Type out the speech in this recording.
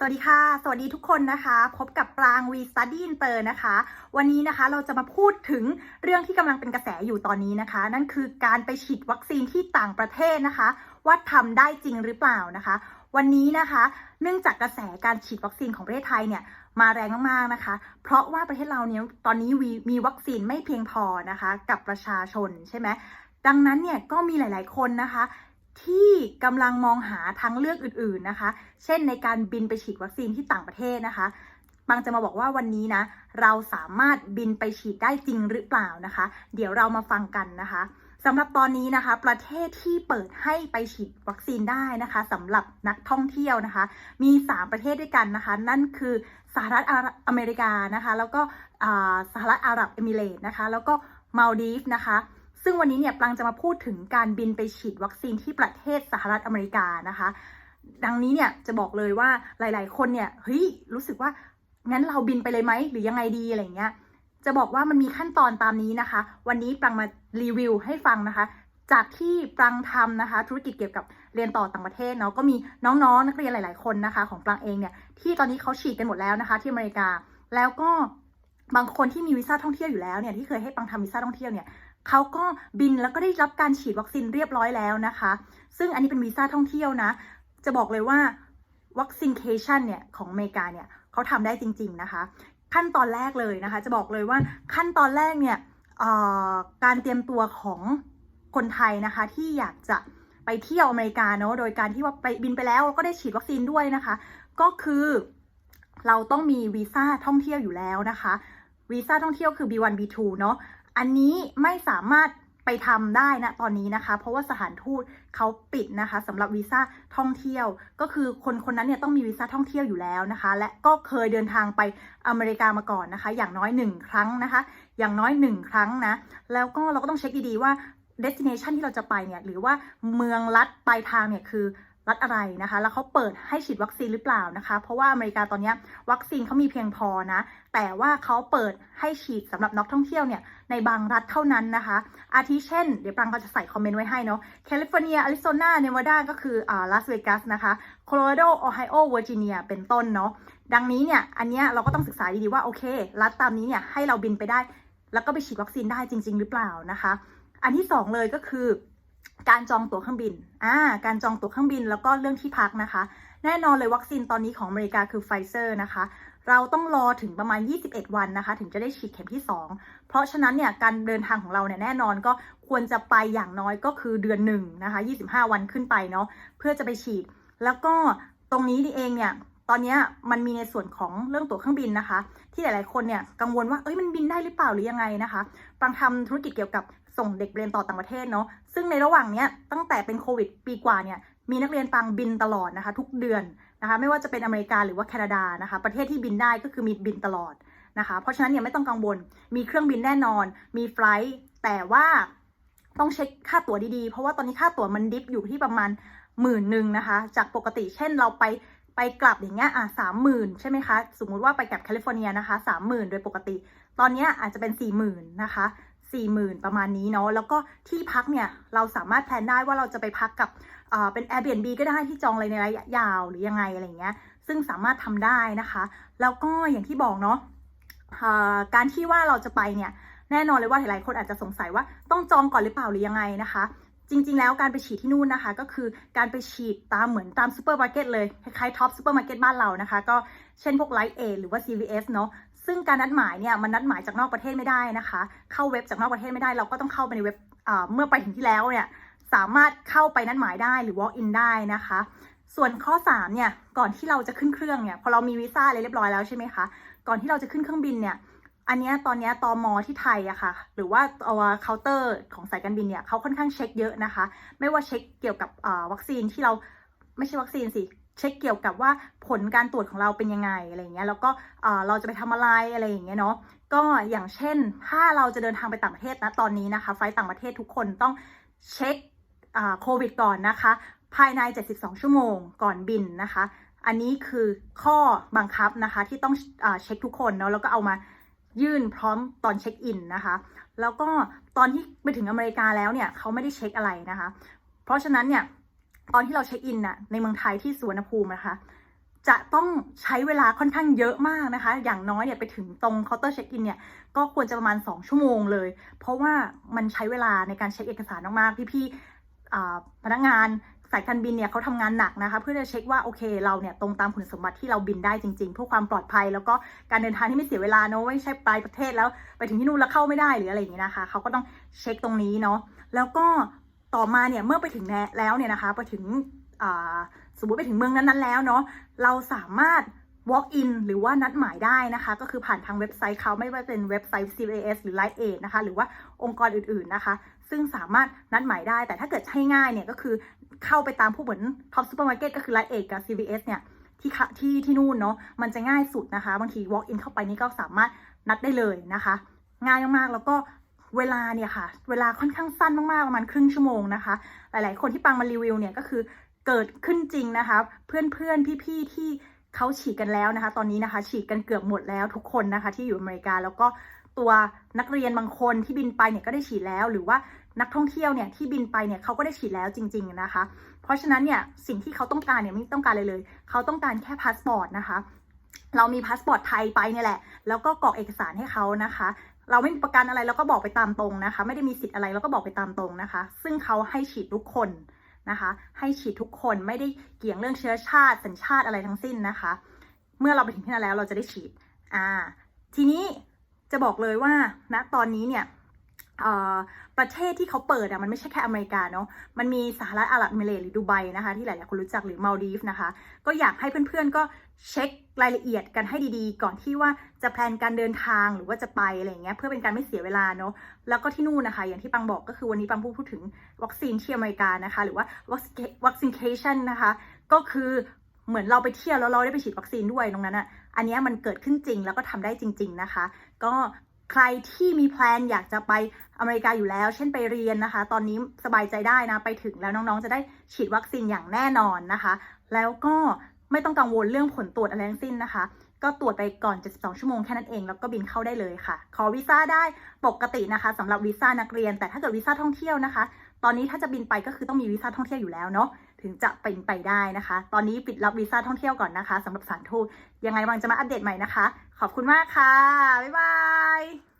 สวัสดีค่ะ สวัสดีทุกคนนะคะ พบกับปรางวีสตัดดี้อินเตอร์นะคะ วันนี้นะคะเราจะมาพูดถึงเรื่องที่กำลังเป็นกระแสอยู่ตอนนี้นะคะ นั่นคือการไปฉีดวัคซีนที่ต่างประเทศนะคะ ว่าทำได้จริงหรือเปล่านะคะ วันนี้นะคะ เนื่องจากกระแสการฉีดวัคซีนของประเทศไทยเนี่ยมาแรงมากๆนะคะ เพราะว่าประเทศเราเนี่ยตอนนี้มีมีวัคซีนไม่เพียงพอนะคะ กับประชาชนใช่ไหมดังนั้นเนี่ยก็มีหลาย ๆ คนนะคะ ที่กำลังมองหาทางเลือกอื่นๆนะคะ เช่นในการบินไปฉีดวัคซีนที่ต่างประเทศนะคะบางจะมาบอกว่าวันนี้นะเราสามารถบินไปฉีดได้จริงหรือเปล่านะคะ เดี๋ยวเรามาฟังกันนะคะสำหรับตอนนี้นะคะ ประเทศที่เปิดให้ไปฉีดวัคซีนได้นะคะสำหรับนักท่องเที่ยวนะคะ มี 3 ประเทศด้วยกันนะคะ นั่นคือสหรัฐอเมริกานะคะ แล้วก็สหรัฐอาหรับเอมิเรต์นะคะ แล้วก็มาลดีฟนะคะ ซึ่งวันนี้เนี่ยปลังจะมาพูดถึงการบินไปฉีดวัคซีนที่ประเทศสหรัฐอเมริกานะคะ ดังนี้เนี่ยจะบอกเลยว่าหลาย ๆ คนเนี่ยเฮ้ยรู้สึกว่างั้นเราบินไปเลยไหมหรือยังไงดีอะไรเงี้ยจะบอกว่ามันมีขั้นตอนตามนี้นะคะ วันนี้ปลังมารีวิวให้ฟังนะคะ จากที่ปลังทำนะคะ ธุรกิจเกี่ยวกับเรียนต่อต่างประเทศเนาะก็มีน้องๆนักเรียนหลาย ๆ คนนะคะ ของปลังเองเนี่ยที่ตอนนี้เขาฉีดกันหมดแล้วนะคะ ที่อเมริกาแล้วก็บางคนที่มีวีซ่าท่องเที่ยวอยู่แล้วเนี่ยที่เคยให้ปลังทำวีซ่าท่องเที่ยวเนี่ย เขาก็บินแล้วก็ได้รับการฉีดวัคซีนเรียบร้อยแล้วนะคะ ซึ่งอันนี้เป็นวีซ่าท่องเที่ยวนะ จะบอกเลยว่าวัคซีนเคชันเนี่ยของอเมริกาเนี่ยเขาทำได้จริง ๆนะคะ ขั้นตอนแรกเลยนะคะ จะบอกเลยว่าขั้นตอนแรกเนี่ยการเตรียมตัวของคนไทยนะคะที่อยากจะไปเที่ยวอเมริกาเนาะโดยการที่ว่าไปบินไปแล้วก็ได้ฉีดวัคซีนด้วยนะคะ ก็คือเราต้องมีวีซ่าท่องเที่ยวอยู่แล้วนะคะวีซ่าท่องเที่ยวคือ B1 B2 เนาะ อันนี้ไม่สามารถไปทำได้นะตอนนี้นะคะ เพราะว่าสถานทูตเขาปิดนะคะสำหรับวีซ่าท่องเที่ยว ก็คือคนคนนั้นเนี่ยต้องมีวีซ่าท่องเที่ยวอยู่แล้วนะคะ และก็เคยเดินทางไปอเมริกามาก่อนนะคะ อย่างน้อยหนึ่งครั้งนะคะ อย่างน้อยหนึ่งครั้งนะ แล้วก็เราก็ต้องเช็คดีๆว่า destination ที่เราจะไปเนี่ยหรือว่าเมืองลัดปลายทางเนี่ยคือ รัฐอะไรนะคะ แล้วเขาเปิดให้ฉีดวัคซีนหรือเปล่านะคะ เพราะว่าอเมริกาตอนนี้วัคซีนเขามีเพียงพอนะ แต่ว่าเขาเปิดให้ฉีดสำหรับนักท่องเที่ยวเนี่ยในบางรัฐเท่านั้นนะคะ อาทิเช่น เดี๋ยวปรังก็จะใส่คอมเมนต์ไว้ให้เนาะแคลิฟอร์เนียอาริโซนาเนวาดาก็คืออ่าลาสเวกัสนะคะโคโลราโดโอไฮโอเวอร์จิเนียเป็นต้นเนาะดังนี้เนี่ยอันเนี้ยเราก็ต้องศึกษาดีๆว่าโอเค รัฐตามนี้เนี่ยให้เราบินไปได้ แล้วก็ไปฉีดวัคซีนได้จริง ๆ หรือเปล่านะคะ อันที่สองเลยก็คือ การจองตั๋วเครื่องบินอ่าการจองตั๋วเครื่องบินแล้วก็เรื่องที่พักนะคะ แน่นอนเลยวัคซีนตอนนี้ของอเมริกาคือไฟเซอร์นะคะ เราต้องรอถึงประมาณ 21 วันนะคะ ถึงจะได้ฉีดเข็มที่ 2 เพราะฉะนั้นเนี่ยการเดินทางของเราเนี่ยแน่นอนก็ควรจะไปอย่างน้อยก็คือเดือนหนึ่งนะคะ 25 วันขึ้นไปเนาะเพื่อจะไปฉีด แล้วก็ตรงนี้นี่เองเนี่ยตอนนี้มันมีในส่วนของเรื่องตั๋วเครื่องบินนะคะ ที่หลาย ๆ คนเนี่ยกังวลว่าเอ้ยมันบินได้หรือเปล่าหรือยังไงนะคะปังทำธุรกิจเกี่ยวกับ ส่งเด็กเรียนต่อต่างประเทศเนาะซึ่งในระหว่างเนี้ยตั้งแต่เป็นโควิดปีกว่าเนี่ยมีนักเรียนปังบินตลอดนะคะ ทุกเดือนนะคะ ไม่ว่าจะเป็นอเมริกาหรือว่าแคนาดานะคะ ประเทศที่บินได้ก็คือมีบินตลอดนะคะ เพราะฉะนั้นเนี่ยไม่ต้องกังวล มีเครื่องบินแน่นอน มีไฟล์แต่ว่าต้องเช็คค่าตั๋วดีๆ เพราะว่าตอนนี้ค่าตั๋วมันดิฟอยู่ที่ประมาณหมื่นหนึ่งนะคะ จากปกติเช่นเราไปไปกลับอย่างเงี้ยอะสามหมื่นใช่ไหมคะ สมมุติว่าไปกลับแคลิฟอร์เนียนะคะสามหมื่นโดยปกติ ตอนเนี้ยอาจจะเป็นสี่หมื่นนะคะ สี่หมื่นประมาณนี้เนาะแล้วก็ที่พักเนี่ยเราสามารถแพลนได้ว่าเราจะไปพักกับเป็น Airbnb ก็ได้ที่จองเลยในระยะยาวหรือยังไงอะไรเงี้ย ซึ่งสามารถทำได้นะคะ แล้วก็อย่างที่บอกเนาะการที่ว่าเราจะไปเนี่ยแน่นอนเลยว่าหลายๆคนอาจจะสงสัยว่าต้องจองก่อนหรือเปล่าหรือยังไงนะคะ จริง ๆ แล้วการไปฉีดที่นู่นนะคะ ก็คือการไปฉีดตามเหมือนตามซูเปอร์มาร์เก็ตเลยคล้ายๆท็อปซูเปอร์มาร์เก็ตบ้านเรานะคะ ก็เช่นพวกไลท์เอหรือว่า CVS เนาะ ซึ่งการนัดหมายเนี่ยมันนัดหมายจากนอกประเทศไม่ได้นะคะ เข้าเว็บจากนอกประเทศไม่ได้เราก็ต้องเข้าไปในเว็บเมื่อไปถึงที่แล้วเนี่ยสามารถเข้าไปนัดหมายได้หรือ walk in ได้นะคะ ส่วนข้อ3เนี่ยก่อนที่เราจะขึ้นเครื่องเนี่ยพอเรามีวีซ่าอะไรเรียบร้อยแล้วใช่ไหมคะก่อนที่เราจะขึ้นเครื่องบินเนี่ยอันนี้ตอนนี้ตอมอที่ไทยอะค่ะ หรือว่าตัวเคาน์เตอร์ของสายการบินเนี่ยเขาค่อนข้างเช็คเยอะนะคะ ไม่ว่าเช็คเกี่ยวกับวัคซีนที่เราไม่ใช่วัคซีนสิ เช็คเกี่ยวกับว่าผลการตรวจของเราเป็นยังไงอะไรเงี้ยแล้วก็เราจะไปทำอะไรอะไรอย่างเงี้ยเนาะก็อย่างเช่น ถ้าเราจะเดินทางไปต่างประเทศนะตอนนี้นะคะ ไฟต่างประเทศทุกคนต้องเช็คโควิดก่อนนะคะ ภายใน 72 ชั่วโมงก่อนบินนะคะ อันนี้คือข้อบังคับนะคะที่ต้องอเช็คทุกคนเนาะแล้วก็เอามายื่นพร้อมตอนเช็คอินนะคะ แล้วก็ตอนที่ไปถึงอเมริกาแล้วเนี่ยเขาไม่ได้เช็คอะไรนะคะ เพราะฉะนั้นเนี่ย ตอนที่เราเช็คอินน่ะในเมืองไทยที่สวนภูมินะคะ จะต้องใช้เวลาค่อนข้างเยอะมากนะคะ อย่างน้อยเนี่ยไปถึงตรงเคาน์เตอร์เช็คอินเนี่ยก็ควรจะประมาณ 2 ชั่วโมงเลย เพราะว่ามันใช้เวลาในการเช็คเอกสารมากๆพี่ๆพนักงานสายการบินเนี่ยเขาทำงานหนักนะคะ เพื่อจะเช็คว่าโอเคเราเนี่ยตรงตามคุณสมบัติที่เราบินได้จริงๆเพื่อความปลอดภัย แล้วก็การเดินทางที่ไม่เสียเวลาเนอะไม่ใช่ปลายประเทศแล้วไปถึงที่นู่นแล้วเข้าไม่ได้หรืออะไรอย่างนี้นะคะเขาก็ต้องเช็คตรงนี้เนาะแล้วก็ ต่อมาเนี่ยเมื่อไปถึงแล้วเนี่ยนะคะไปถึงสมมติไปถึงเมืองนั้นๆแล้วเนาะเราสามารถ walk in หรือว่านัดหมายได้นะคะ ก็คือผ่านทางเว็บไซต์เขาไม่ว่าเป็นเว็บไซต์ CAS หรือ Live Aid นะคะ หรือว่าองค์กรอื่นๆนะคะ ซึ่งสามารถนัดหมายได้ แต่ถ้าเกิดให้ง่ายเนี่ยก็คือเข้าไปตามผู้เหมือน Top Supermarket ก็คือ Live Aid กับ CVS เนี่ยที่ที่ที่นู่นเนาะมันจะง่ายสุดนะคะ บางที walk in เข้าไปนี่ก็สามารถนัดได้เลยนะคะ ง่ายมากๆแล้วก็ เวลาเนี่ยค่ะ เวลาค่อนข้างสั้นมากๆประมาณครึ่งชั่วโมงนะคะ หลายๆ คนที่ปังมารีวิวเนี่ยก็คือเกิดขึ้นจริงนะคะ เพื่อนๆ พี่ๆ ที่เขาฉีดกันแล้วนะคะ ตอนนี้นะคะ ฉีดกันเกือบหมดแล้วทุกคนนะคะ ที่อยู่อเมริกาแล้วก็ตัวนักเรียนบางคนที่บินไปเนี่ยก็ได้ฉีดแล้ว หรือว่านักท่องเที่ยวเนี่ยที่บินไปเนี่ยเขาก็ได้ฉีดแล้วจริง ๆนะคะ เพราะฉะนั้นเนี่ยสิ่งที่เขาต้องการเนี่ยไม่ต้องการเลยเลย เขาต้องการแค่พาสปอร์ตนะคะเรามีพาสปอร์ตไทยไปเนี่ยแหละ แล้วก็กรอกเอกสารให้เขานะคะ เราไม่มีประกันอะไรเราก็บอกไปตามตรงนะคะ ไม่ได้มีสิทธิ์อะไรเราก็บอกไปตามตรงนะคะ ซึ่งเขาให้ฉีดทุกคนนะคะ ให้ฉีดทุกคนไม่ได้เกี่ยงเรื่องเชื้อชาติ สัญชาติอะไรทั้งสิ้นนะคะ เมื่อเราไปถึงที่นั่นแล้วเราจะได้ฉีดอ่าทีนี้จะบอกเลยว่าณตอนนี้เนี่ย ประเทศที่เขาเปิดอะมันไม่ใช่แค่อเมริกาเนาะ มันมีสหรัฐอาหรับเอมิเรตส์หรือดูไบนะคะ ที่หลาย ๆ คนรู้จักหรือมาลดีฟนะคะ ก็อยากให้เพื่อน ๆ ก็เช็ครายละเอียดกันให้ดี ๆ ก่อนที่ว่าจะแพลนการเดินทางหรือว่าจะไปอะไรอย่างเงี้ยเพื่อเป็นการไม่เสียเวลาเนาะ แล้วก็ที่นู่นนะคะ อย่างที่ปังบอกก็คือวันนี้ปังพูดพูดถึงวัคซีนที่อเมริกานะคะ หรือว่าวัคซีนเคชันนะคะ ก็คือเหมือนเราไปเที่ยวแล้วเราได้ไปฉีดวัคซีนด้วยตรงนั้นอะอันนี้มันเกิดขึ้นจริงแล้วก็ทำได้จริง ๆ นะคะ ก็ ใครที่มีแพลนอยากจะไปอเมริกาอยู่แล้ว เช่นไปเรียนนะคะ ตอนนี้สบายใจได้นะ ไปถึงแล้วน้องๆ จะได้ฉีดวัคซีนอย่างแน่นอนนะคะ แล้วก็ไม่ต้องกังวลเรื่องผลตรวจอะไรทั้งสิ้นนะคะ ก็ตรวจไปก่อน 72 ชั่วโมงแค่นั้นเอง แล้วก็บินเข้าได้เลยค่ะ ขอวีซ่าได้ปกตินะคะสำหรับวีซ่านักเรียน แต่ถ้าเกิดวีซ่าท่องเที่ยวนะคะ ตอนนี้ถ้าจะบินไปก็คือต้องมีวีซ่าท่องเที่ยวอยู่แล้วเนาะ ถึงจะเป็นไปได้นะคะ ตอนนี้ปิดรับวีซ่าท่องเที่ยวก่อนนะคะสำหรับสารทูตยังไงวังจะมาอัปเดตใหม่นะคะ ขอบคุณมากค่ะ บ๊ายบาย